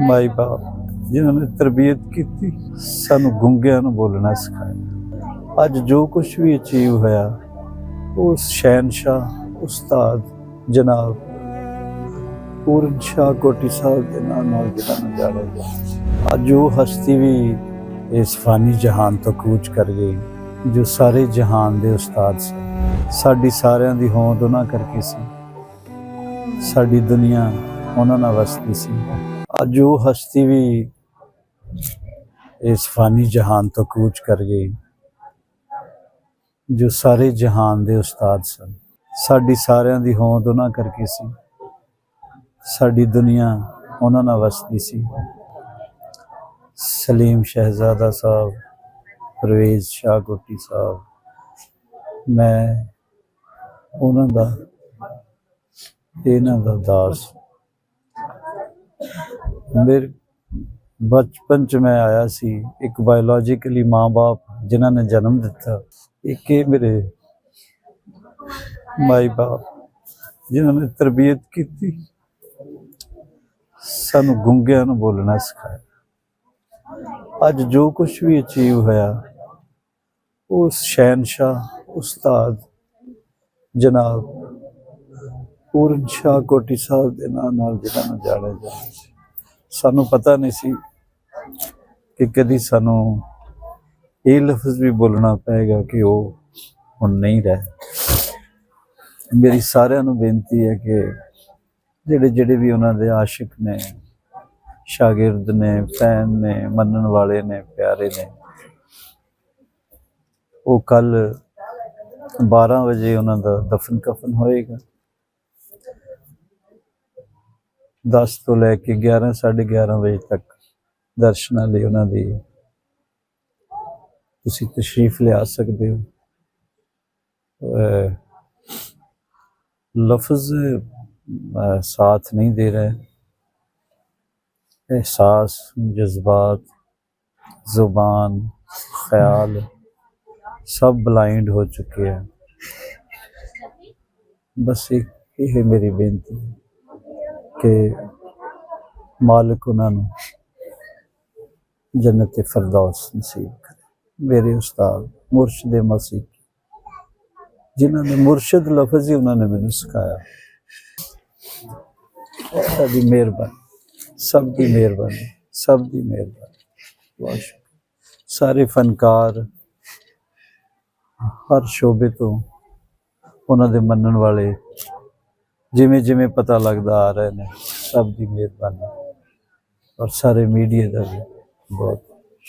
ਮਾਈ ਬਾਪ, ਜਿਨ੍ਹਾਂ ਨੇ ਤਰਬੀਅਤ ਕੀਤੀ, ਸਾਨੂੰ ਗੁੰਗਿਆਂ ਨੂੰ ਬੋਲਣਾ ਸਿਖਾਇਆ। ਅੱਜ ਜੋ ਕੁਝ ਵੀ ਅਚੀਵ ਹੋਇਆ ਉਸ ਸ਼ਹਿਨशाह ਉਸਤਾਦ, ਜਨਾਬ ਪੂਰਨ ਸ਼ਾਹ ਕੋਟੀ ਸਾਹਿਬ ਦੇ ਨਾਮ ਨਾਲ ਜਿਹੜਾ ਨੂੰ ਜਾਣਿਆ ਜਾਂਦਾ ਅੱਜ ਉਹ ਹਸਤੀ ਵੀ ਇਸ ਫਾਨੀ ਜਹਾਨ ਤੋਂ ਕੂਚ ਕਰ ਗਈ, ਜੋ ਸਾਰੇ ਜਹਾਨ ਦੇ ਉਸਤਾਦ ਸੀ ਸਾਡੀ ਸਾਰਿਆਂ ਦੀ ਹੋਂਦ ਉਹਨਾਂ ਕਰਕੇ ਸੀ। ਸਾਡੀ ਦੁਨੀਆ ਉਹਨਾਂ ਨਾਲ ਵਸਦੀ ਸੀ। ਅੱਜ ਉਹ ਹਸਤੀ ਵੀ ਇਸ ਫਾਨੀ ਜਹਾਨ ਤੋਂ ਕੂਚ ਕਰ ਗਈ, ਜੋ ਸਾਰੇ ਜਹਾਨ ਦੇ ਉਸਤਾਦ ਸਨ। ਸਾਡੀ ਸਾਰਿਆਂ ਦੀ ਹੋਂਦ ਉਹਨਾਂ ਕਰਕੇ ਸੀ। ਸਾਡੀ ਦੁਨੀਆ ਉਹਨਾਂ ਨਾਲ ਵਸਦੀ ਸੀ। ਸਲੀਮ ਸ਼ਹਿਜ਼ਾਦਾ ਸਾਹਿਬ, ਪਰਵੇਜ਼ ਸ਼ਾਹ ਕੋਟੀ ਸਾਹਿਬ, ਮੈਂ ਉਹਨਾਂ ਦਾ, ਇਹਨਾਂ ਦਾ ਦਾਸ। ਮੇਰੇ ਬਚਪਨ ਚ ਮੈਂ ਆਇਆ ਸੀ ਇੱਕ ਬਾਇਓਲੋਜੀਕਲੀ ਮਾਂ-ਬਾਪ ਜਿਨ੍ਹਾਂ ਨੇ ਜਨਮ ਦਿੱਤਾ। ਇੱਕ ਇਹ ਮੇਰੇ ਮਾਈ ਬਾਪ ਜਿਨ੍ਹਾਂ ਨੇ ਤਰਬੀਅਤ ਕੀਤੀ। ਸਾਨੂੰ ਗੁੰਗਿਆਂ ਨੂੰ ਬੋਲਣਾ ਸਿਖਾਇਆ। ਅੱਜ ਜੋ ਕੁਝ ਵੀ ਅਚੀਵ ਹੋਇਆ ਉਸ ਸ਼ਹਿਨशाह ਉਸਤਾਦ ਜਨਾਬ ਪੂਰਨ ਸ਼ਾਹ ਕੋਟੀ ਸਾਹਿਬ ਦੇ ਨਾਮ ਨਾਲ ਜਿਹਨਾਂ ਨੂੰ ਜਾਣਿਆ ਜਾਂਦਾ ਸੀ। ਸਾਨੂੰ ਪਤਾ ਨਹੀਂ ਸੀ ਕਿ ਕਦੀ ਸਾਨੂੰ ਇਹ ਲਫ਼ਜ਼ ਵੀ ਬੋਲਣਾ ਪਏਗਾ ਕਿ ਉਹ ਹੁਣ ਨਹੀਂ ਰਹਿ। ਮੇਰੀ ਸਾਰਿਆਂ ਨੂੰ ਬੇਨਤੀ ਹੈ ਕਿ ਜਿਹੜੇ ਜਿਹੜੇ ਵੀ ਉਹਨਾਂ ਦੇ ਆਸ਼ਿਕ ਨੇ, ਸ਼ਾਗਿਰਦ ਨੇ ਫੈਨ ਨੇ, ਮੰਨਣ ਵਾਲੇ ਨੇ, ਪਿਆਰੇ ਨੇ, ਉਹ ਕੱਲ 12 ਵਜੇ ਉਹਨਾਂ ਦਾ ਦਫਨ ਕਫਨ ਹੋਏਗਾ। 10 ਤੋਂ ਲੈ ਕੇ 11 11:30 ਵਜੇ ਤੱਕ ਦਰਸ਼ਨਾਂ ਲਈ ਉਹਨਾਂ ਦੀ ਤੁਸੀਂ ਤਸ਼ਰੀਫ ਲਿਆ ਸਕਦੇ ਹੋ। ਲਫ਼ਜ਼ ਸਾਥ ਨਹੀਂ ਦੇ ਰਹੇ। ਅਹਿਸਾਸ, ਜਜ਼ਬਾਤ, ਜ਼ੁਬਾਨ, ਖਿਆਲ ਸਭ ਬਲਾਈਂਡ ਹੋ ਚੁੱਕੇ ਆ। ਬਸ ਇਹ ਹੈ ਮੇਰੀ ਬੇਨਤੀ। ਕਿ ਮਾਲਕ ਉਹਨਾਂ ਨੂੰ ਜੰਨਤ ਫਰਦੌਸ ਨਸੀਬ ਕਰੇ। ਮੇਰੇ ਉਸਤਾਦ ਮੁਰਸ਼ਿਦ ਮਸੀਹ ਜਿਨ੍ਹਾਂ ਨੇ ਮੁਰਸ਼ਿਦ ਲਫ਼ਜ਼ ਹੀ ਉਹਨਾਂ ਨੇ ਮੈਨੂੰ ਸਿਖਾਇਆ। ਸਾਡੀ ਮਿਹਰਬਾਨੀ। ਸਭ ਦੀ ਮਿਹਰਬਾਨੀ, ਸਭ ਦੀ ਮਿਹਰਬਾਨੀ। ਵਾਸ਼ ਸਾਰੇ ਫਨਕਾਰ ਹਰ ਸ਼ੋਬੇ ਤੋਂ ਉਹਨਾਂ ਦੇ ਮੰਨਣ ਵਾਲੇ ਜਿਵੇਂ ਜਿਵੇਂ ਪਤਾ ਲੱਗਦਾ ਆ ਰਹੇ ਨੇ, ਸਭ ਦੀ ਮਿਹਰਬਾਨੀ। ਔਰ ਸਾਰੇ ਮੀਡੀਆ ਦਾ ਵੀ ਬਹੁਤ